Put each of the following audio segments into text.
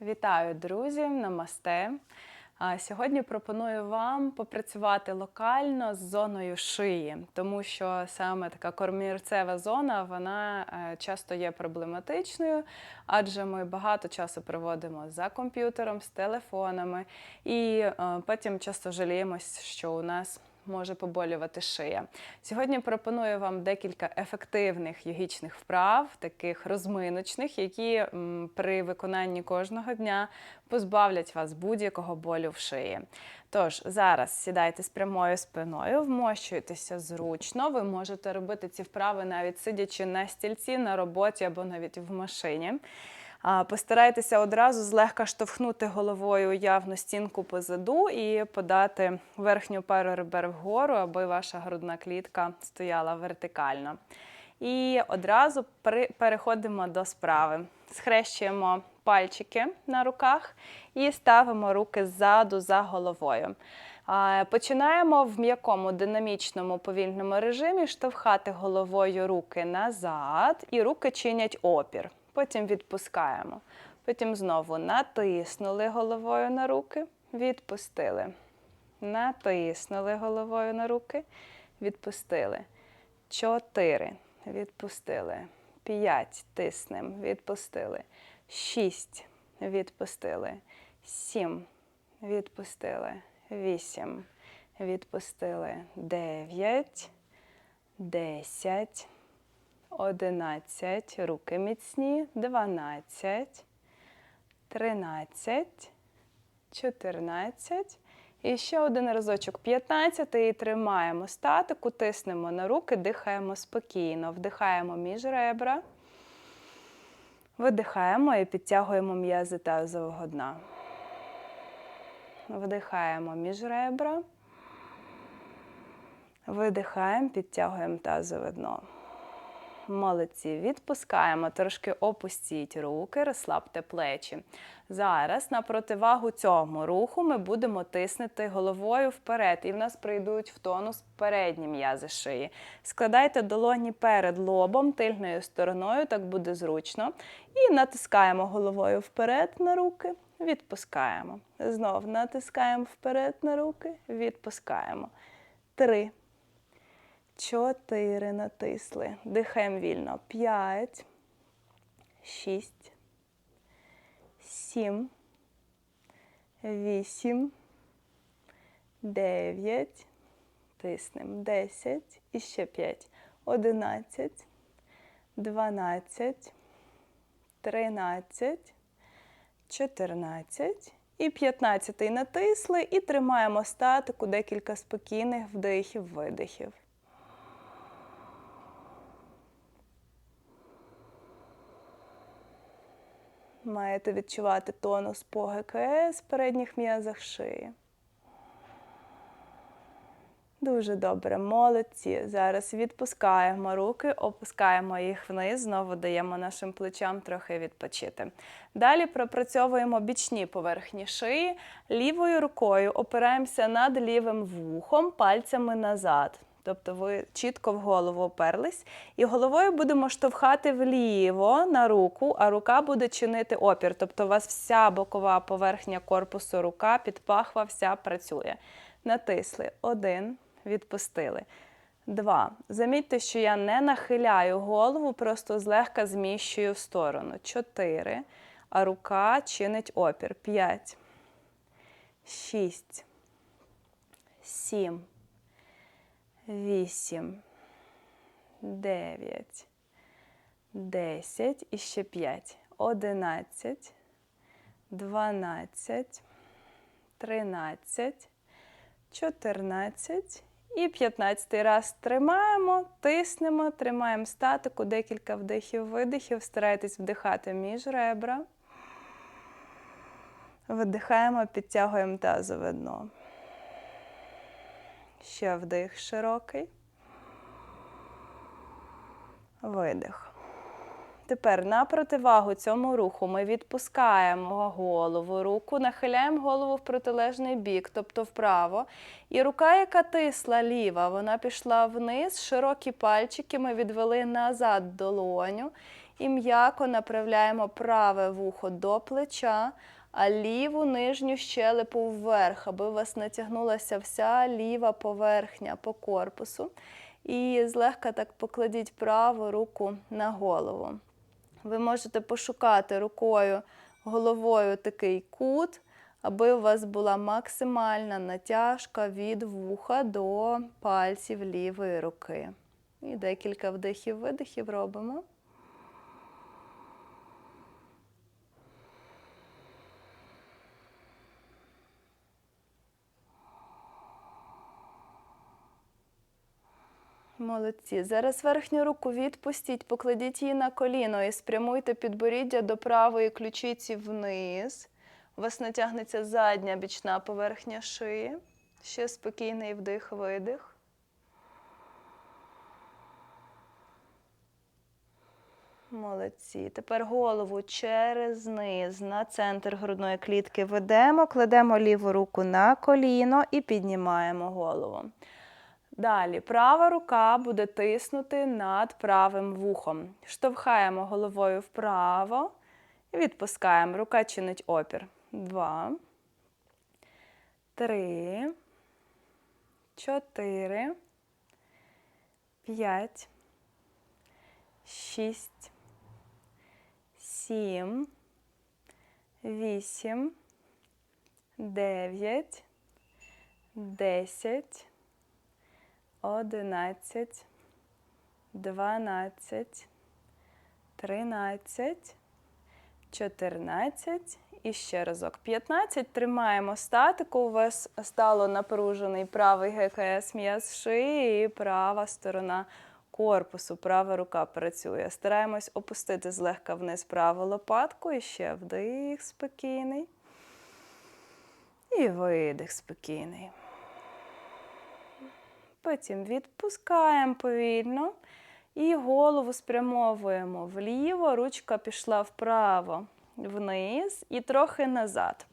Вітаю, друзі! Намасте! Сьогодні пропоную вам попрацювати локально з зоною шиї, тому що саме така кормірцева зона вона е, часто є проблематичною, адже ми багато часу проводимо за комп'ютером, з телефонами, і е, потім часто жаліємось, що у нас може поболювати шия. Сьогодні пропоную вам декілька ефективних йогічних вправ, таких розминочних, які при виконанні кожного дня позбавлять вас будь-якого болю в шиї. Тож зараз сідайте з прямою спиною, вмощуйтеся зручно. Ви можете робити ці вправи навіть сидячи на стільці, на роботі або навіть в машині. Постарайтеся одразу злегка штовхнути головою явну стінку позаду і подати верхню пару ребер вгору, аби ваша грудна клітка стояла вертикально. І одразу переходимо до справи. Схрещуємо пальчики на руках і ставимо руки ззаду за головою. Починаємо в м'якому динамічному повільному режимі штовхати головою руки назад, і руки чинять опір. Потім відпускаємо. Потім знову натиснули головою на руки, відпустили. Натиснули головою на руки, відпустили. Чотири. Відпустили. П'ять. Тиснем. Відпустили. Шість. Відпустили. Сім. Відпустили. Вісім. Відпустили. Дев'ять. Десять. Одинадцять. Руки міцні. Дванадцять. Тринадцять. 14. І ще один разочок 15. І тримаємо статику, тиснемо на руки, дихаємо спокійно. Вдихаємо між ребра. Видихаємо і підтягуємо м'язи тазового дна. Вдихаємо між ребра. Видихаємо, підтягуємо тазове дно. Молодці, відпускаємо, трошки опустіть руки, розслабте плечі. Зараз на противагу цьому руху ми будемо тиснути головою вперед, і в нас прийдуть в тонус передні м'язи шиї. Складайте долоні перед лобом, тильною стороною, так буде зручно. І натискаємо головою вперед на руки, відпускаємо. Знов натискаємо вперед на руки, відпускаємо. Три. Чотири натисли. Дихаємо вільно. П'ять. Шість. Сім. Вісім. Дев'ять. Тиснемо. Десять. І ще п'ять. Одинадцять. Дванадцять. Тринадцять. Чотирнадцять. І п'ятнадцятий натисли. І тримаємо статику декілька спокійних вдихів, видихів. Маєте відчувати тонус по ГКС в передніх м'язах шиї. Дуже добре, молодці. Зараз відпускаємо руки, опускаємо їх вниз, знову даємо нашим плечам трохи відпочити. Далі пропрацьовуємо бічні поверхні шиї. Лівою рукою опираємося над лівим вухом, пальцями назад. Тобто ви чітко в голову оперлись. І головою будемо штовхати вліво на руку, а рука буде чинити опір. Тобто у вас вся бокова поверхня корпусу рука, підпахва вся працює. Натисли. Один. Відпустили. Два. Замітьте, що я не нахиляю голову, просто злегка зміщую в сторону. Чотири. А рука чинить опір. П'ять. Шість. Сім. Вісім. Дев'ять. Десять. І ще п'ять. Одинадцять. Дванадцять. Тринадцять. Чотирнадцять. І 15 раз тримаємо, тиснемо, тримаємо статику, декілька вдихів, видихів. Старайтесь вдихати між ребра. Видихаємо, підтягуємо тазове дно. Ще вдих широкий. Видих. Тепер на противагу цьому руху ми відпускаємо голову, руку, нахиляємо голову в протилежний бік, тобто вправо. І рука, яка тисла ліва, вона пішла вниз, широкі пальчики ми відвели назад долоню. І м'яко направляємо праве вухо до плеча, а ліву нижню щелепу вверх, аби у вас натягнулася вся ліва поверхня по корпусу. І злегка так покладіть праву руку на голову. Ви можете пошукати рукою, головою такий кут, аби у вас була максимальна натяжка від вуха до пальців лівої руки. І декілька вдихів-видихів робимо. Молодці. Зараз верхню руку відпустіть, покладіть її на коліно і спрямуйте підборіддя до правої ключиці вниз. У вас натягнеться задня бічна поверхня шиї. Ще спокійний вдих-видих. Молодці. Тепер голову через низ на центр грудної клітки ведемо, кладемо ліву руку на коліно і піднімаємо голову. Далі. Права рука буде тиснути над правим вухом. Штовхаємо головою вправо і відпускаємо. Рука чинить опір. Два, три, чотири, п'ять, шість, сім, вісім, дев'ять, десять. 11, 12, 13, 14 і ще разок. 15. Тримаємо статику. У вас стало напружений правий ГКС м'яз шиї і права сторона корпусу. Права рука працює. Стараємось опустити злегка вниз праву лопатку. І ще вдих спокійний. І видих спокійний. Потім відпускаємо повільно і голову спрямовуємо вліво, ручка пішла вправо, вниз і трохи назад.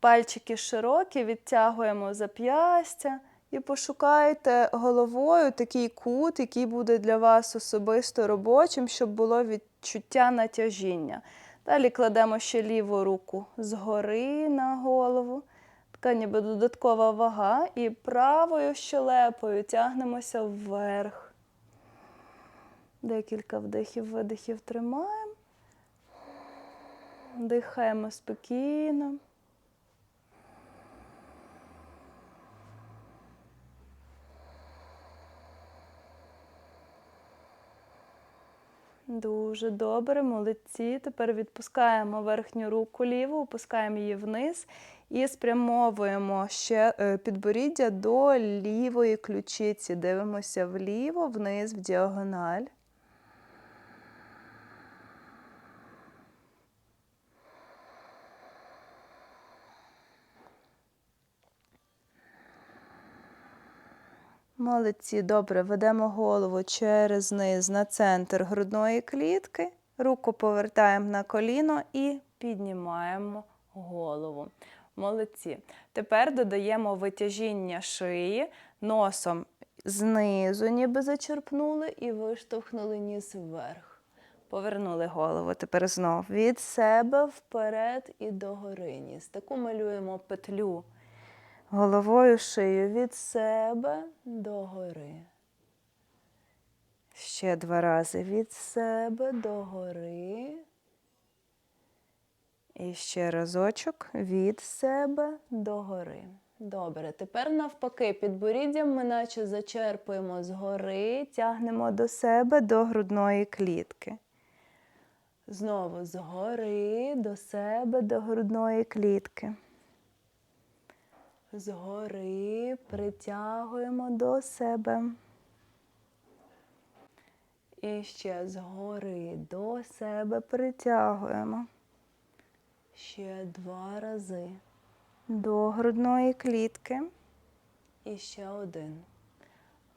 Пальчики широкі, відтягуємо зап'ястя і пошукайте головою такий кут, який буде для вас особисто робочим, щоб було відчуття натяжіння. Далі кладемо ще ліву руку згори на голову. Така ніби додаткова вага. І правою щелепою тягнемося вверх. Декілька вдихів, видихів тримаємо. Дихаємо спокійно. Дуже добре, молодці. Тепер відпускаємо верхню руку ліву, опускаємо її вниз і спрямовуємо ще е, підборіддя до лівої ключиці. Дивимося вліво, вниз, в діагональ. Молодці, добре, ведемо голову через низ на центр грудної клітки, руку повертаємо на коліно і піднімаємо голову. Молодці. Тепер додаємо витяжіння шиї, носом знизу, ніби зачерпнули, і виштовхнули ніс вверх. Повернули голову. Тепер знов від себе вперед і догори ніс. Таку малюємо петлю головою шию від себе догори. Ще два рази від себе догори. І ще разочок від себе догори. Добре, тепер навпаки, підборіддям ми наче зачерпуємо згори, тягнемо до себе до грудної клітки. Знову згори до себе до грудної клітки. Згори притягуємо до себе. І ще згори до себе притягуємо. Ще два рази. До грудної клітки. І ще один.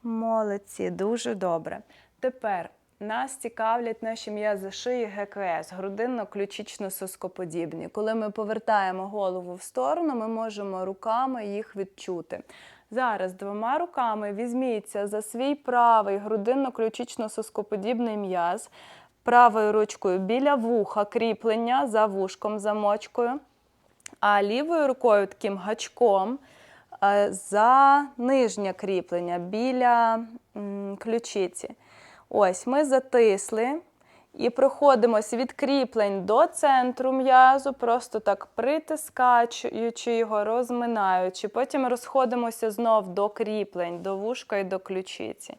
Молодці, дуже добре. Тепер нас цікавлять наші м'язи шиї ГКС, грудинно-ключично-соскоподібні. Коли ми повертаємо голову в сторону, ми можемо руками їх відчути. Зараз двома руками візьміться за свій правий грудинно-ключично-соскоподібний м'яз, правою ручкою біля вуха кріплення за вушком замочкою, а лівою рукою таким гачком е, за нижнє кріплення біля ключиці. Ось ми затисли. І проходимося від кріплень до центру м'язу, просто так притискаючи його, розминаючи. Потім розходимося знов до кріплень, до вушка і до ключиці.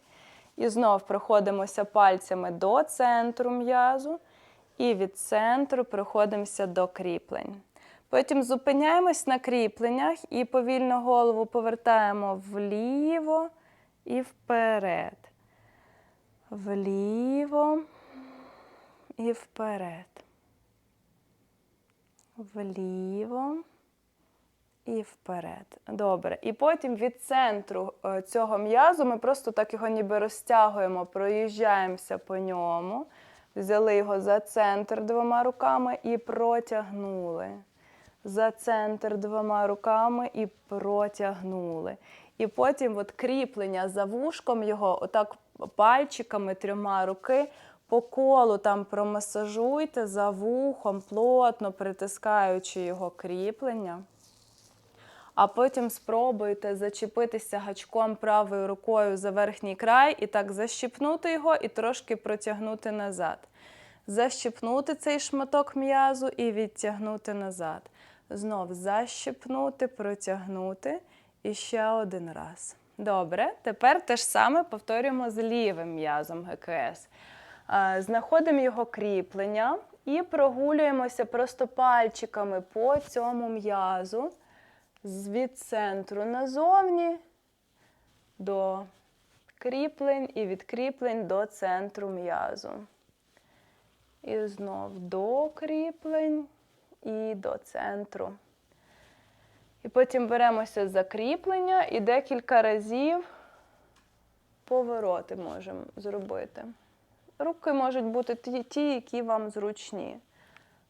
І знов проходимося пальцями до центру м'язу. І від центру проходимося до кріплень. Потім зупиняємось на кріпленнях і повільно голову повертаємо вліво і вперед. Вліво і вперед. Вліво і вперед. Добре. І потім від центру е, цього м'язу ми просто так його ніби розтягуємо, проїжджаємося по ньому. Взяли його за центр двома руками і протягнули. За центр двома руками і протягнули. І потім от кріплення за вушком його, отак пальчиками трьома руки по колу там промасажуйте за вухом, плотно притискаючи його кріплення. А потім спробуйте зачепитися гачком правою рукою за верхній край і так защіпнути його і трошки протягнути назад. Защіпнути цей шматок м'язу і відтягнути назад. Знов защіпнути, протягнути і ще один раз. Добре, тепер те ж саме повторюємо з лівим м'язом ГКС. Е, Знаходимо його кріплення і прогулюємося просто пальчиками по цьому м'язу від центру назовні до кріплень і від кріплень до центру м'язу. І знов до кріплень і до центру. І потім беремося за кріплення і декілька разів повороти можемо зробити. Руки можуть бути ті, які вам зручні.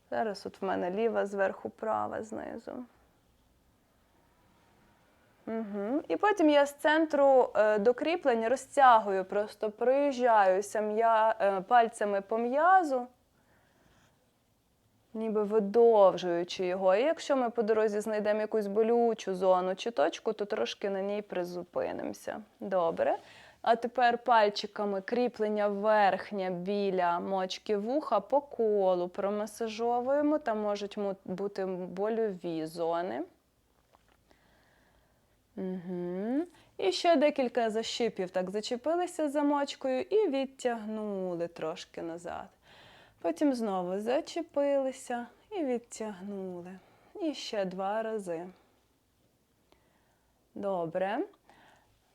Зараз от в мене ліва зверху, права знизу. Угу. І потім я з центру е, до кріплень розтягую, просто проїжджаюся е, пальцями по м'язу, ніби видовжуючи його. І якщо ми по дорозі знайдемо якусь болючу зону чи точку, то трошки на ній призупинимося. Добре. А тепер пальчиками кріплення верхнє біля мочки вуха по колу промасажовуємо. Там можуть бути больові зони. Угу. І ще декілька защипів так зачепилися за мочкою і відтягнули трошки назад. Потім знову зачепилися і відтягнули. І ще два рази. Добре.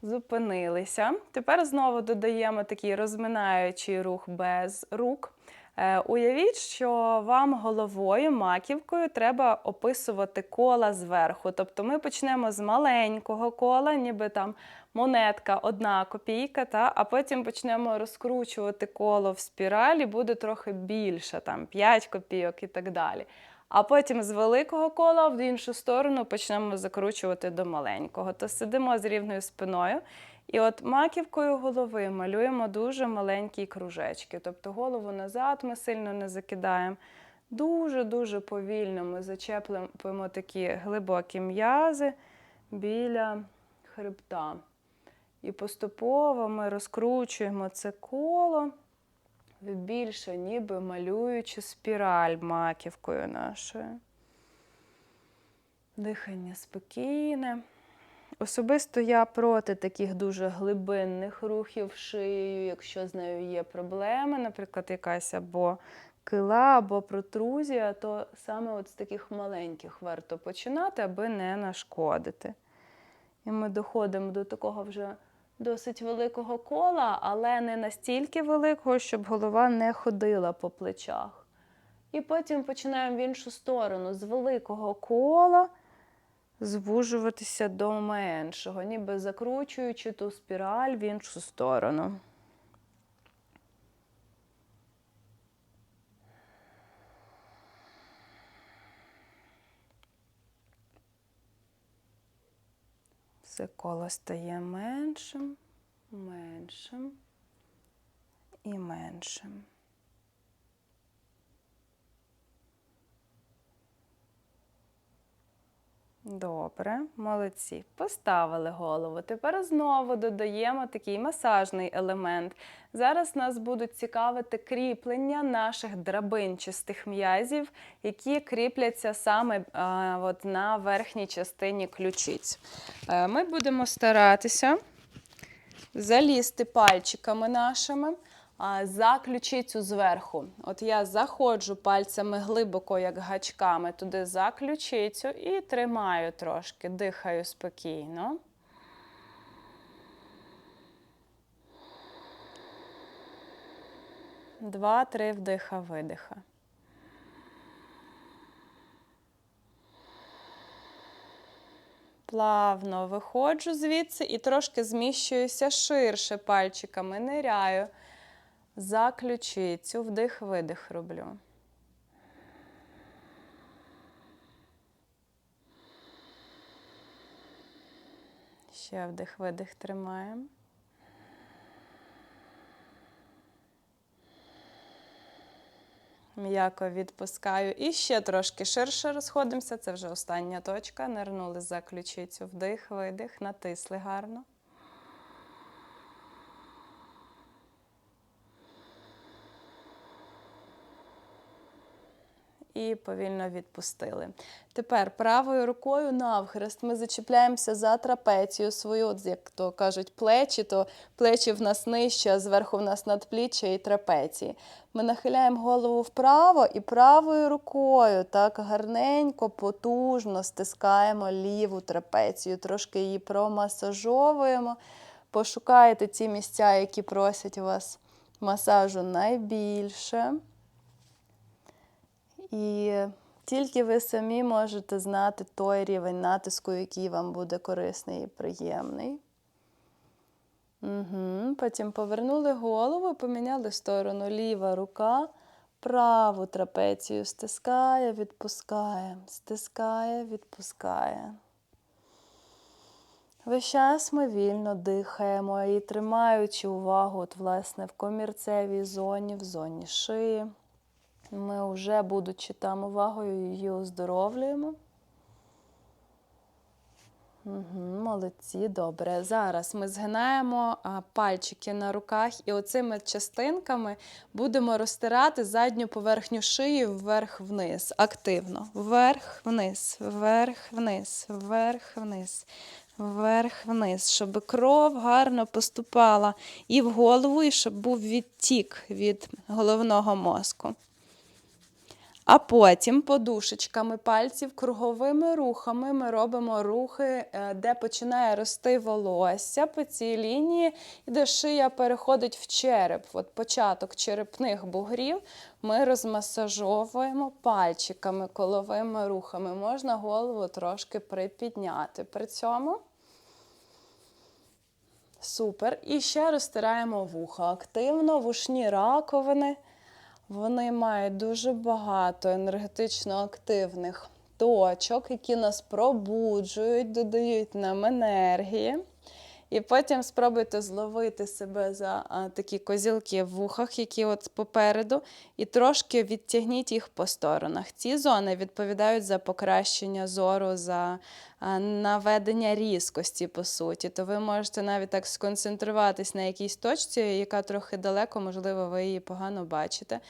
Зупинилися. Тепер знову додаємо такий розминаючий рух без рук. Е, уявіть, що вам головою, маківкою треба описувати кола зверху. Тобто ми почнемо з маленького кола, ніби там монетка, одна копійка, та, а потім почнемо розкручувати коло в спіралі, буде трохи більше, там 5 копійок і так далі. А потім з великого кола в іншу сторону почнемо закручувати до маленького. То сидимо з рівною спиною. І от маківкою голови малюємо дуже маленькі кружечки. Тобто голову назад ми сильно не закидаємо. Дуже-дуже повільно ми зачеплюємо такі глибокі м'язи біля хребта. І поступово ми розкручуємо це коло більше, ніби малюючи спіраль маківкою нашою. Дихання спокійне. Особисто я проти таких дуже глибинних рухів шиєю, якщо з нею є проблеми, наприклад, якась або кила, або протрузія, то саме от з таких маленьких варто починати, аби не нашкодити. І ми доходимо до такого вже досить великого кола, але не настільки великого, щоб голова не ходила по плечах. І потім починаємо в іншу сторону з великого кола звужуватися до меншого, ніби закручуючи ту спіраль в іншу сторону. Це коло стає меншим, меншим і меншим. Добре, молодці. Поставили голову. Тепер знову додаємо такий масажний елемент. Зараз нас будуть цікавити кріплення наших драбинчастих м'язів, які кріпляться саме е, от на верхній частині ключиць. Е, ми будемо старатися залізти пальчиками нашими а, за ключицю зверху. От я заходжу пальцями глибоко, як гачками, туди за ключицю і тримаю трошки, дихаю спокійно. Два-три вдиха, видиха. Плавно виходжу звідси і трошки зміщуюся ширше пальчиками, ниряю за ключицю, вдих-видих роблю. Ще вдих-видих тримаємо. М'яко відпускаю. І ще трошки ширше розходимося. Це вже остання точка. Нирнули за ключицю. Вдих, видих, натисли гарно. І повільно відпустили. Тепер правою рукою навхрест ми зачіпляємося за трапецію свою, от як то кажуть, плечі, то плечі в нас нижче, а зверху в нас надпліччя і трапеції. Ми нахиляємо голову вправо і правою рукою так гарненько, потужно стискаємо ліву трапецію, трошки її промасажовуємо. Пошукаєте ті місця, які просять вас масажу найбільше. І тільки ви самі можете знати той рівень натиску, який вам буде корисний і приємний. Угу. Потім повернули голову, поміняли сторону. Ліва рука, праву трапецію стискає, відпускає, стискає, відпускає. Весь час ми вільно дихаємо і тримаючи увагу от, власне, в комірцевій зоні, в зоні шиї. Ми вже, будучи там увагою, її оздоровлюємо. Угу, Молодці, добре. Зараз ми згинаємо пальчики на руках і оцими частинками будемо розтирати задню поверхню шиї вверх-вниз. Активно. Вверх-вниз, вверх-вниз, вверх-вниз, вверх-вниз, щоб кров гарно поступала і в голову, і щоб був відтік від головного мозку. А потім подушечками пальців, круговими рухами ми робимо рухи, е, де починає рости волосся по цій лінії, і де шия переходить в череп. От Початок черепних бугрів ми розмасажовуємо пальчиками, коловими рухами. Можна голову трошки припідняти при цьому. Супер. І ще розтираємо вуха активно, вушні раковини. Вони мають дуже багато енергетично активних точок, які нас пробуджують, додають нам енергії. І потім спробуйте зловити себе за а, такі козілки в вухах, які от попереду, і трошки відтягніть їх по сторонах. Ці зони відповідають за покращення зору, за наведення різкості, по суті. То ви можете навіть так сконцентруватись на якійсь точці, яка трохи далеко, можливо, ви її погано бачите.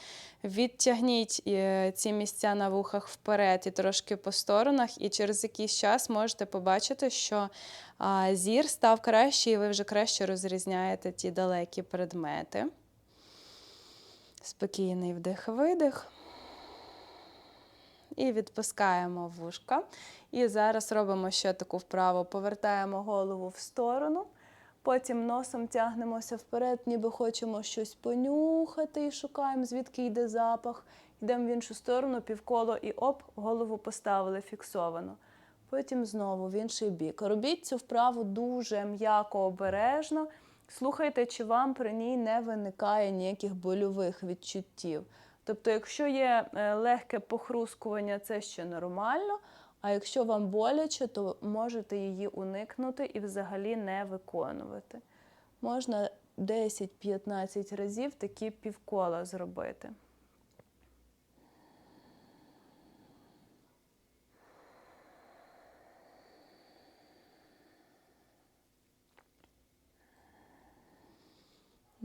Відтягніть е, ці місця на вухах вперед і трошки по сторонах, і через якийсь час можете побачити, що зір став кращий, і ви вже краще розрізняєте ті далекі предмети. Спокійний вдих-видих. І відпускаємо вушка. І зараз робимо ще таку вправу. Повертаємо голову в сторону. Потім носом тягнемося вперед, ніби хочемо щось понюхати і шукаємо, звідки йде запах. Йдемо в іншу сторону, півколо і оп, голову поставили фіксовано. Потім знову в інший бік. Робіть цю вправу дуже м'яко, обережно. Слухайте, чи вам при ній не виникає ніяких больових відчуттів. Тобто, якщо є е, легке похрускування, це ще нормально. А якщо вам боляче, то можете її уникнути і взагалі не виконувати. Можна 10-15 разів такі півкола зробити.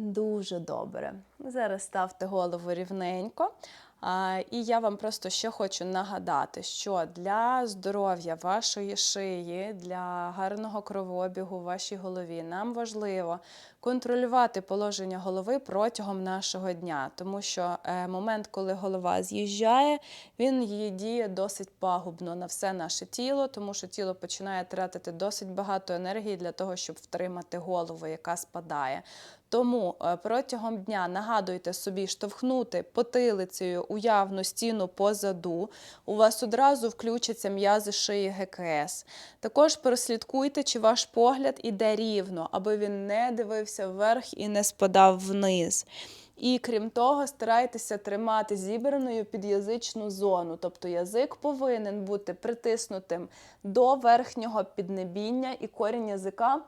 Дуже добре. Зараз ставте голову рівненько. А, і я вам просто ще хочу нагадати, що для здоров'я вашої шиї, для гарного кровообігу в вашій голові нам важливо контролювати положення голови протягом нашого дня, тому що е, момент, коли голова з'їжджає, він її діє досить пагубно на все наше тіло, тому що тіло починає тратити досить багато енергії для того, щоб втримати голову, яка спадає. Тому е, протягом дня нагадуйте собі штовхнути потилицею уявну стіну позаду. У вас одразу включаться м'язи шиї ГКС. Також прослідкуйте, чи ваш погляд іде рівно, аби він не дивився вверх і не спадав вниз. І крім того, старайтеся тримати зібраною під'язичну зону, тобто язик повинен бути притиснутим до верхнього піднебіння і корінь язика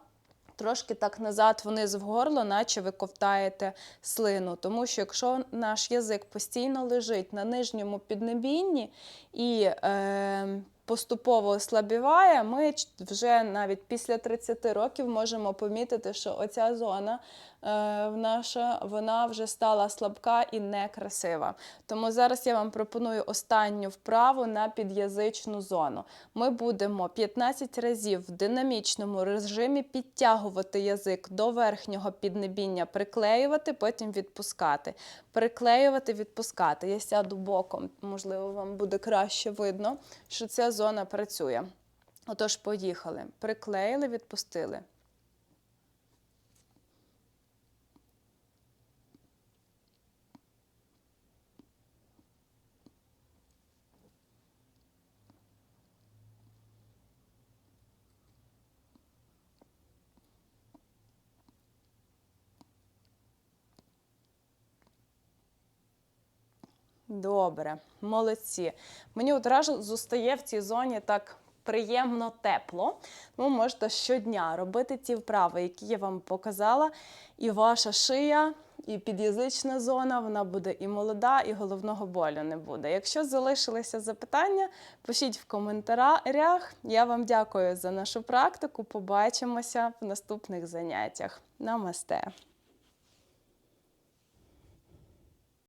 трошки так назад вниз в горло, наче ви ковтаєте слину. Тому що якщо наш язик постійно лежить на нижньому піднебінні і е, поступово ослабіває, ми вже навіть після 30 років можемо помітити, що оця зона наша вона вже стала слабка і некрасива. Тому зараз я вам пропоную останню вправу на під'язичну зону. Ми будемо 15 разів в динамічному режимі підтягувати язик до верхнього піднебіння, приклеювати, потім відпускати. Приклеювати, відпускати. Я сяду боком, можливо, вам буде краще видно, що ця зона працює. Отож, поїхали. Приклеїли, відпустили. Добре, молодці. Мені одразу зустає в цій зоні так приємно тепло. Ви можете щодня робити ті вправи, які я вам показала. І ваша шия, і під'язична зона, вона буде і молода, і головного болю не буде. Якщо залишилися запитання, пишіть в коментарях. Я вам дякую за нашу практику. Побачимося в наступних заняттях. Намасте!